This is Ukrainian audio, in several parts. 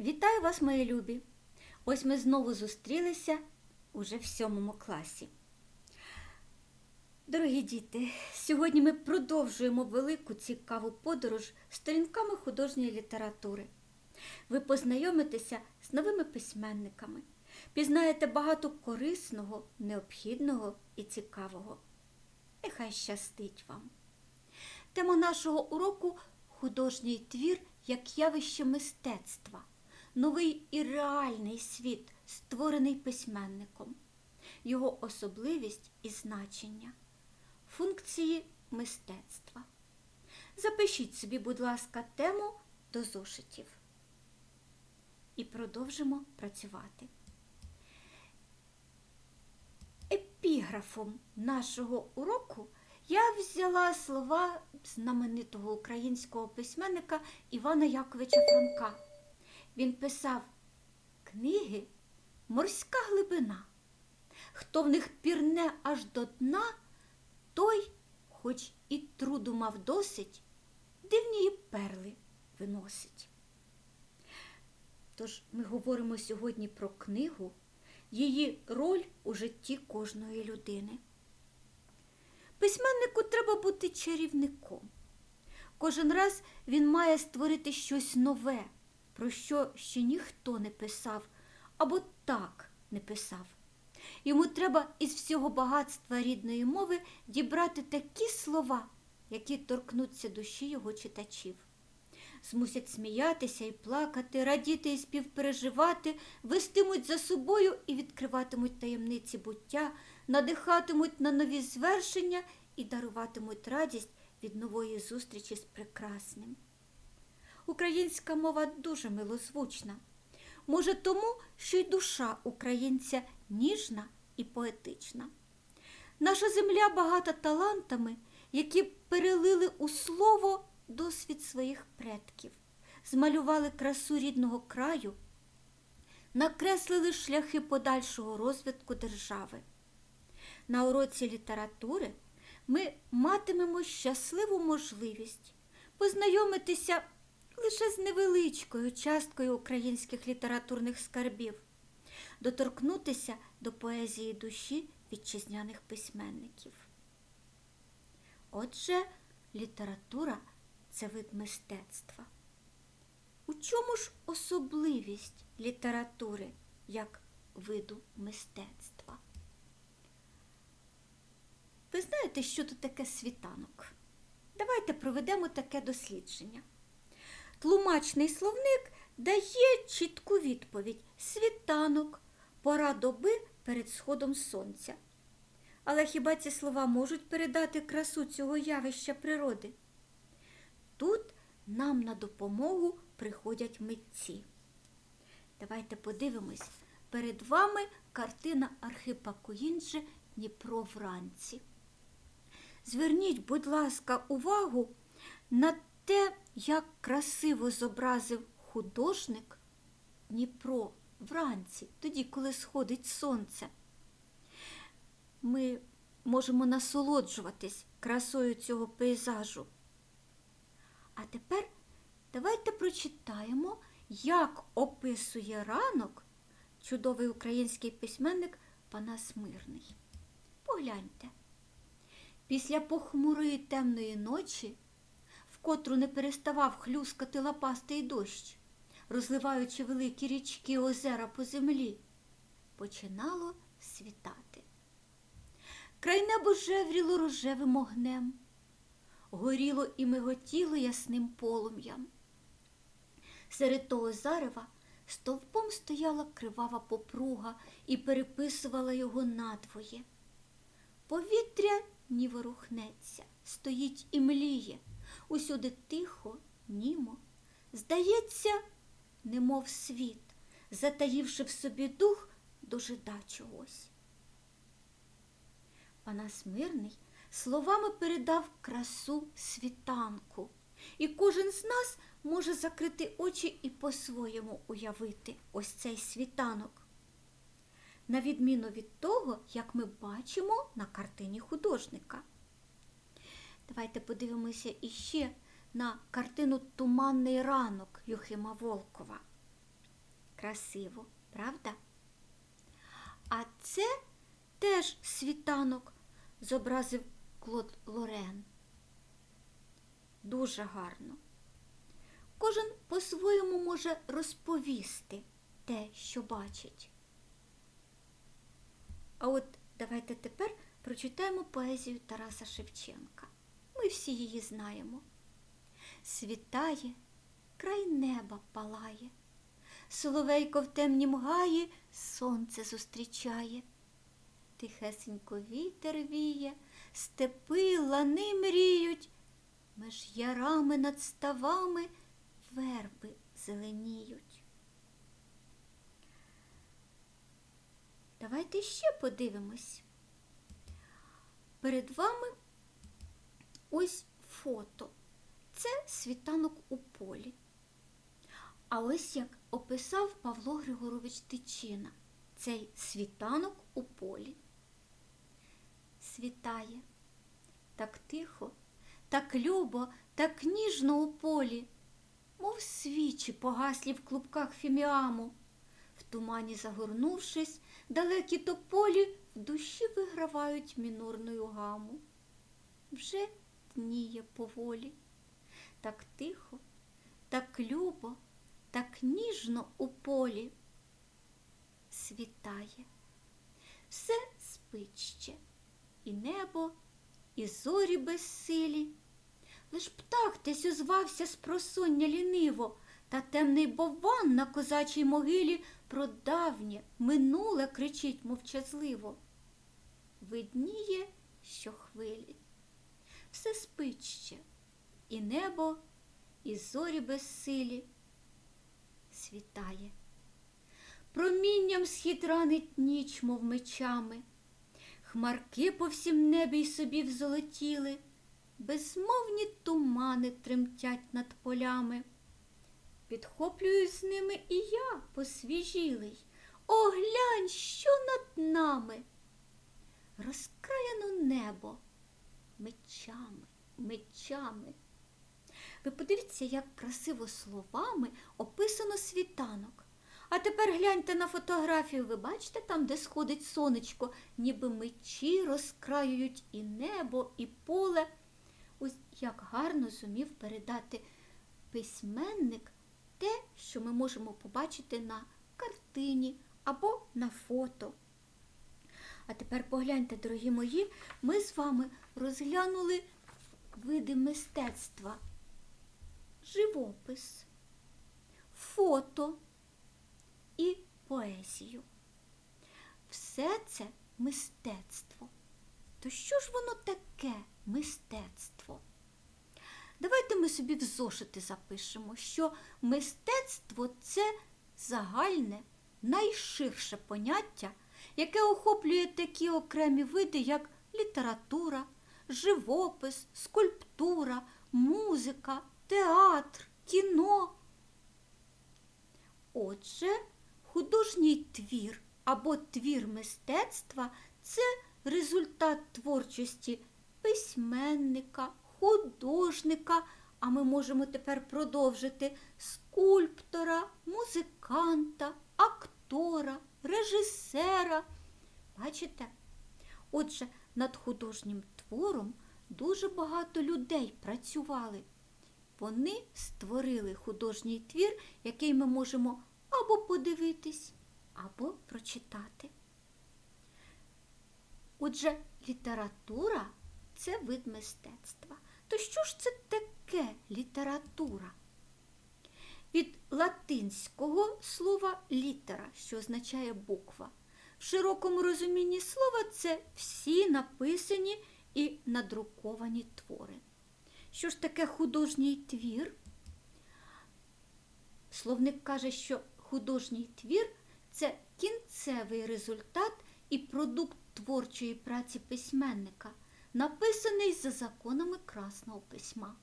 Вітаю вас, мої любі! Ось ми знову зустрілися уже в сьомому класі. Дорогі діти, сьогодні ми продовжуємо велику цікаву подорож сторінками художньої літератури. Ви познайомитеся з новими письменниками, пізнаєте багато корисного, необхідного і цікавого. Нехай щастить вам! Тема нашого уроку художній твір як явище мистецтва, новий і реальний світ, створений письменником, його особливість і значення, функції мистецтва. Запишіть собі, будь ласка, тему до зошитів. І продовжимо працювати. Епіграфом нашого уроку я взяла слова знаменитого українського письменника Івана Яковича Франка. Він писав книги Морська глибина. Хто в них пірне аж до дна, той, хоч і труду мав досить, дивні перли виносить. Тож ми говоримо сьогодні про книгу, її роль у житті кожної людини. Письменнику треба бути чарівником. Кожен раз він має створити щось нове, про що ще ніхто не писав або так не писав. Йому треба із всього багатства рідної мови дібрати такі слова, які торкнуться душі його читачів. Змусять сміятися і плакати, радіти і співпереживати, вестимуть за собою і відкриватимуть таємниці буття, надихатимуть на нові звершення і даруватимуть радість від нової зустрічі з прекрасним. Українська мова дуже милозвучна. Може, тому, що й душа українця ніжна і поетична. Наша земля багата талантами, які перелили у слово досвід своїх предків, змалювали красу рідного краю, накреслили шляхи подальшого розвитку держави. На уроці літератури ми матимемо щасливу можливість познайомитися лише з невеличкою часткою українських літературних скарбів, доторкнутися до поезії душі вітчизняних письменників. Отже, література це вид мистецтва. У чому ж особливість літератури як виду мистецтва? Ви знаєте, що тут таке світанок? Давайте проведемо таке дослідження. Тлумачний словник дає чітку відповідь світанок, пора доби перед сходом сонця. Але хіба ці слова можуть передати красу цього явища природи? Тут нам на допомогу приходять митці. Давайте подивимось. Перед вами картина Архипа Куїнджи Дніпро вранці. Зверніть, будь ласка, увагу на те, як красиво зобразив художник Дніпро вранці, тоді, коли сходить сонце. Ми можемо насолоджуватись красою цього пейзажу. А тепер давайте прочитаємо, як описує ранок чудовий український письменник Панас Мирний. Погляньте. Після похмурої темної ночі, котру не переставав хлюскати лапастий дощ, розливаючи великі річки озера по землі, починало світати. Край небо жевріло рожевим огнем, горіло і миготіло ясним полум'ям. Серед того зарева стовпом стояла кривава попруга і переписувала його надвоє. Повітря ні ворухнеться, стоїть і мліє, усюди тихо, німо. Здається, немов світ, затаївши в собі дух, дожида чогось. Панас Мирний словами передав красу світанку, і кожен з нас може закрити очі і по-своєму уявити ось цей світанок. На відміну від того, як ми бачимо на картині художника. Давайте подивимося іще на картину Туманний ранок Юхима Волкова. красиво, правда? А це теж світанок, зобразив Клод Лорен. Дуже гарно. Кожен по-своєму може розповісти те, що бачить. А от давайте тепер прочитаємо поезію Тараса Шевченка. Ми всі її знаємо. Світає, край неба палає, Соловейко в темнім гаї сонце зустрічає. Тихесенько вітер віє, степи, лани мріють, меж ярами над ставами верби зеленіють. Давайте ще подивимось. Перед вами ось фото. Це світанок у полі. А ось як описав Павло Григорович Тичина цей світанок у полі. Світає так тихо, так любо, так ніжно у полі, мов свічі погаслі в клубках фіміаму. В тумані загорнувшись, далекі тополі в душі вигравають мінорною гаму. Вже дніє поволі, так тихо, так любо, так ніжно у полі. Світає, все спить ще, і небо, і зорі безсилі. Лиш птах десь озвався з просоння ліниво, та темний бовван на козачій могилі про давнє, минуле кричить мовчазливо. Видніє, що хвилі. Все спить ще, і небо, і зорі безсилі. Світає. Промінням схід ранить ніч, мов мечами. Хмарки по всім небі й собі взолотіли, безмовні тумани тремтять над полями. Підхоплююсь з ними і я посвіжілий. О, глянь, що над нами. Розкраяно небо мечами, мечами. Ви подивіться, як красиво словами описано світанок. А тепер гляньте на фотографію, ви бачите там, де сходить сонечко, ніби мечі розкраюють і небо, і поле. Ось як гарно зумів передати письменник те, що ми можемо побачити на картині або на фото. А тепер погляньте, дорогі мої, ми з вами розглянули види мистецтва, живопис, фото і поезію. Все це мистецтво. То що ж воно таке мистецтво? Давайте ми собі в зошити запишемо, що мистецтво це загальне, найширше поняття, яке охоплює такі окремі види, як література, живопис, скульптура, музика, театр, кіно. Отже, художній твір або твір мистецтва це результат творчості письменника, художника, а ми можемо тепер продовжити скульптора, музиканта, актора, режисера. Бачите? Отже, над художнім твором дуже багато людей працювали. Вони створили художній твір, який ми можемо або подивитись, або прочитати. Отже, література це вид мистецтва. То що ж це таке література? Від латинського слова літера, що означає буква. В широкому розумінні слова це всі написані і надруковані твори. Що ж таке художній твір? Словник каже, що художній твір це кінцевий результат і продукт творчої праці письменника, написаний за законами красного письма.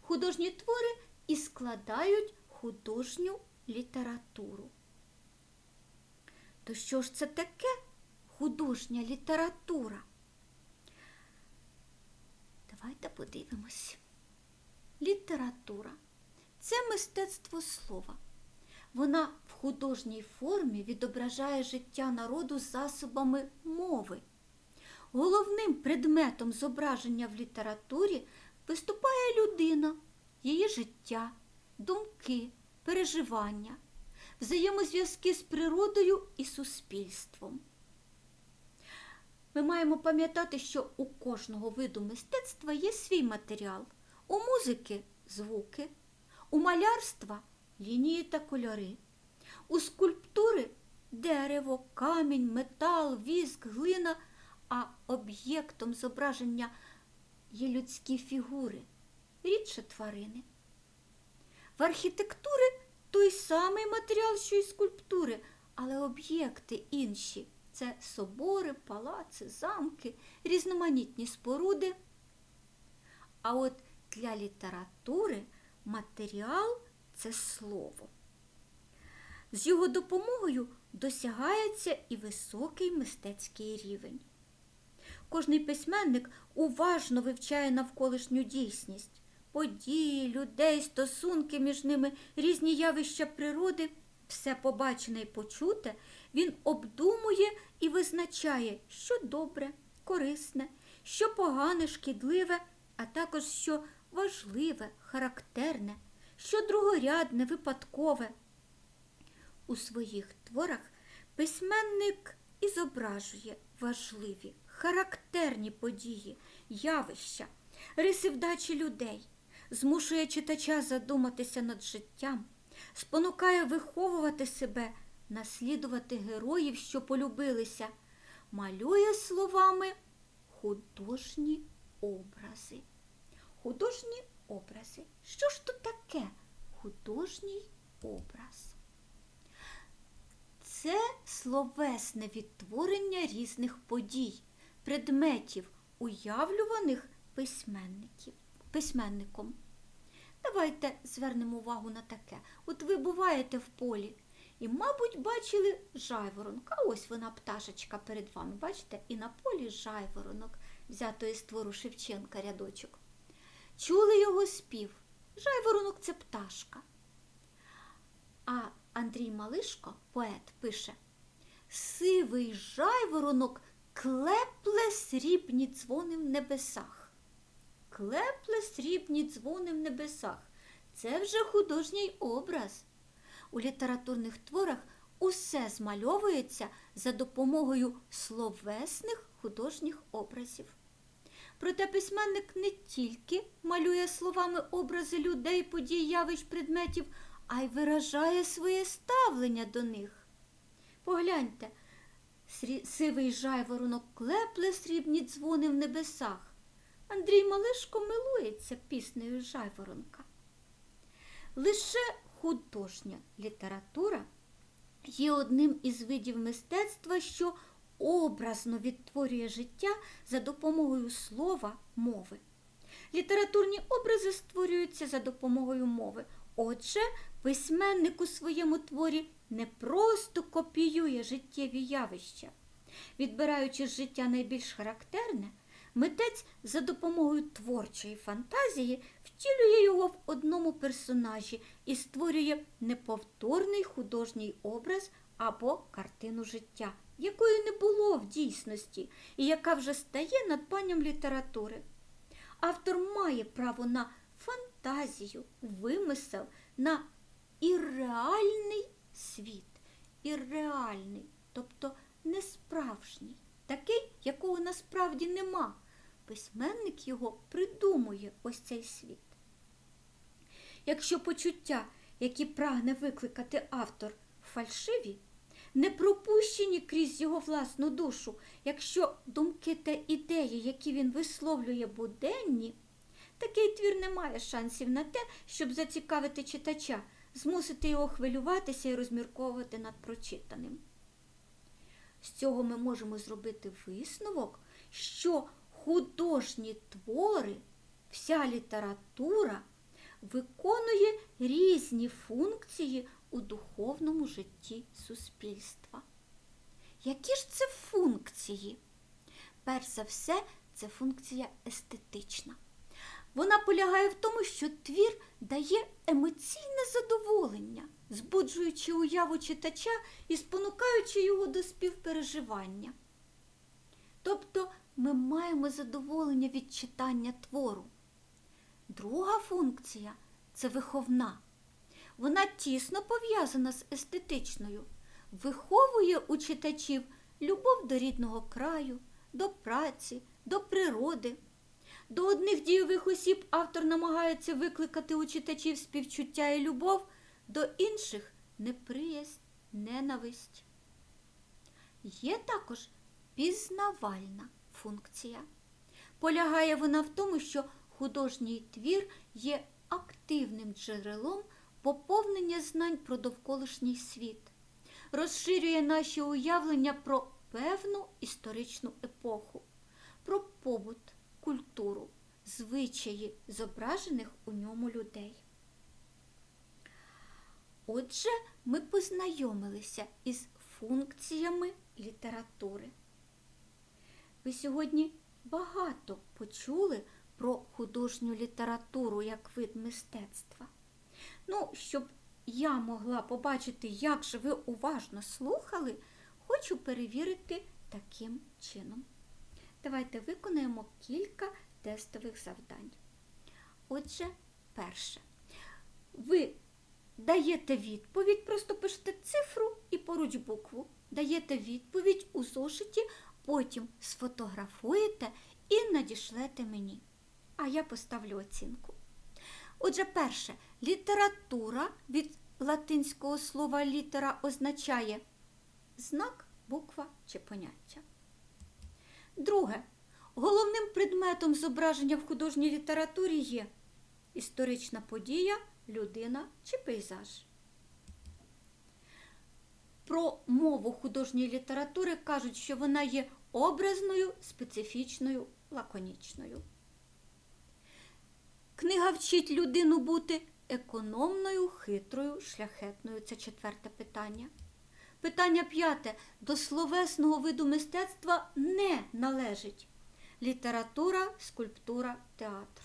Художні твори і складають художню літературу. То що ж це таке художня література? Давайте подивимось. Література це мистецтво слова. Вона в художній формі відображає життя народу засобами мови. Головним предметом зображення в літературі виступає людина, її життя, думки, переживання, взаємозв'язки з природою і суспільством. Ми маємо пам'ятати, що у кожного виду мистецтва є свій матеріал. У музики звуки, у малярства лінії та кольори, у скульптури дерево, камінь, метал, віск, глина, а об'єктом зображення є людські фігури, рідше тварини. В архітектури той самий матеріал, що й скульптури, але об'єкти інші це собори, палаци, замки, різноманітні споруди. А от для літератури матеріал це слово. З його допомогою досягається і високий мистецький рівень. Кожний письменник уважно вивчає навколишню дійсність, події, людей, стосунки між ними, різні явища природи, все побачене і почуте, він обдумує і визначає, що добре, корисне, що погане, шкідливе, а також що важливе, характерне, що другорядне, випадкове. У своїх творах письменник і зображує важливі, характерні події, явища, риси вдачі людей, змушує читача задуматися над життям, спонукає виховувати себе, наслідувати героїв, що полюбилися, малює словами художні образи. Художні образи. Що ж то таке художній образ? Це словесне відтворення різних подій, предметів, уявлюваних письменників, письменником. Давайте звернемо увагу на таке. От ви буваєте в полі і, мабуть, бачили жайворонка. Ось вона пташечка перед вами. Бачите? І на полі жайворонок, взятої з твору Шевченка рядочок. Чули його спів. Жайворонок це пташка. А Андрій Малишко, поет, пише Сивий жайворонок клепле срібні дзвони в небесах. Клепле срібні дзвони в небесах. Це вже художній образ. У літературних творах усе змальовується за допомогою словесних художніх образів. Проте письменник не тільки малює словами образи людей, подій, явищ, предметів, а й виражає своє ставлення до них. Погляньте, сивий жайворонок клепле срібні дзвони в небесах. Андрій Малишко милується піснею жайворонка. Лише художня література є одним із видів мистецтва, що образно відтворює життя за допомогою слова мови. Літературні образи створюються за допомогою мови. Отже, письменник у своєму творі не просто копіює життєві явища. Відбираючи з життя найбільш характерне, митець за допомогою творчої фантазії втілює його в одному персонажі і створює неповторний художній образ або картину життя, якої не було в дійсності і яка вже стає надбанням літератури. Автор має право на фантазію, вимисел, на ірреальний світ, ірреальний, тобто несправжній, такий, якого насправді нема. Письменник його придумує ось цей світ. Якщо почуття, які прагне викликати автор, фальшиві, не пропущені крізь його власну душу, якщо думки та ідеї, які він висловлює буденні, такий твір не має шансів на те, щоб зацікавити читача, змусити його хвилюватися і розмірковувати над прочитаним. З цього ми можемо зробити висновок, що художні твори, вся література виконує різні функції у духовному житті суспільства. Які ж це функції? Перш за все, це функція естетична. Вона полягає в тому, що твір дає емоційне задоволення, збуджуючи уяву читача і спонукаючи його до співпереживання. Тобто ми маємо задоволення від читання твору. Друга функція це виховна. Вона тісно пов'язана з естетичною, виховує у читачів любов до рідного краю, до праці, до природи. До одних дійових осіб автор намагається викликати у читачів співчуття і любов, до інших неприязнь, ненависть. Є також пізнавальна функція. Полягає вона в тому, що художній твір є активним джерелом поповнення знань про довколишній світ, розширює наші уявлення про певну історичну епоху, про побут, культуру, звичаї зображених у ньому людей. Отже, ми познайомилися із функціями літератури. Ви сьогодні багато почули про художню літературу як вид мистецтва. Ну, щоб я могла побачити, як же ви уважно слухали, хочу перевірити таким чином. Давайте виконаємо кілька тестових завдань. Отже, перше. Ви даєте відповідь, просто пишете цифру і поруч букву. Даєте відповідь у зошиті, потім сфотографуєте і надішлете мені. А я поставлю оцінку. Отже, перше, література від латинського слова літера означає знак, буква чи поняття. Друге, головним предметом зображення в художній літературі є історична подія, людина чи пейзаж. Про мову художньої літератури кажуть, що вона є образною, специфічною, лаконічною. Книга вчить людину бути економною, хитрою, шляхетною. Це четверте питання. Питання п'яте. До словесного виду мистецтва не належить література, скульптура, театр.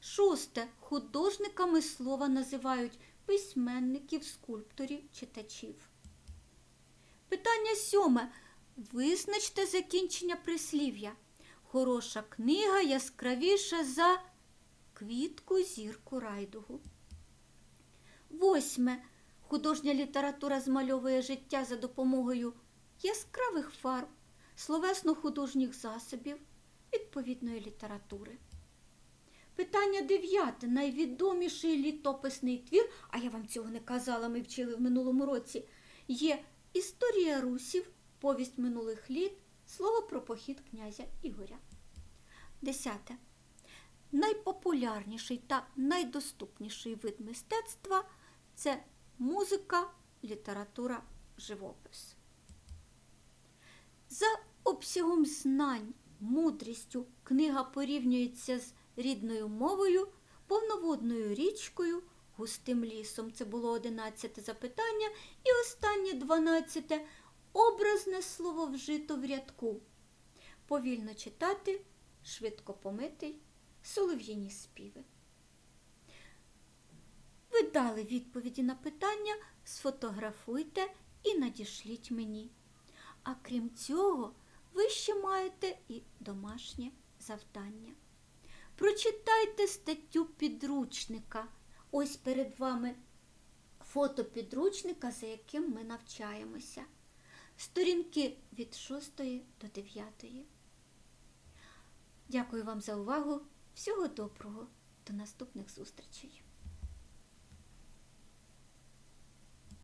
Шосте. Художниками слова називають письменників, скульпторів, читачів. Питання сьоме. Визначте закінчення прислів'я. Хороша книга яскравіша за квітку зірку райдугу. Восьме. Художня література змальовує життя за допомогою яскравих фарб, словесно-художніх засобів, відповідної літератури. Питання дев'яте. Найвідоміший літописний твір, а я вам цього не казала, ми вчили в минулому році, є Історія русів, повість минулих літ, слово про похід князя Ігоря. Десяте. Найпопулярніший та найдоступніший вид мистецтва це музика, література, живопис. За обсягом знань, мудрістю книга порівнюється з рідною мовою, повноводною річкою, густим лісом. Це було одинадцяте запитання. І останнє дванадцяте образне слово вжито в рядку. Повільно читати, швидко помитий, солов'їні співи. Ви дали відповіді на питання, сфотографуйте і надішліть мені. А крім цього, ви ще маєте і домашнє завдання. Прочитайте статтю підручника. Ось перед вами фото підручника, за яким ми навчаємося. Сторінки від 6 до 9. Дякую вам за увагу. Всього доброго. До наступних зустрічей.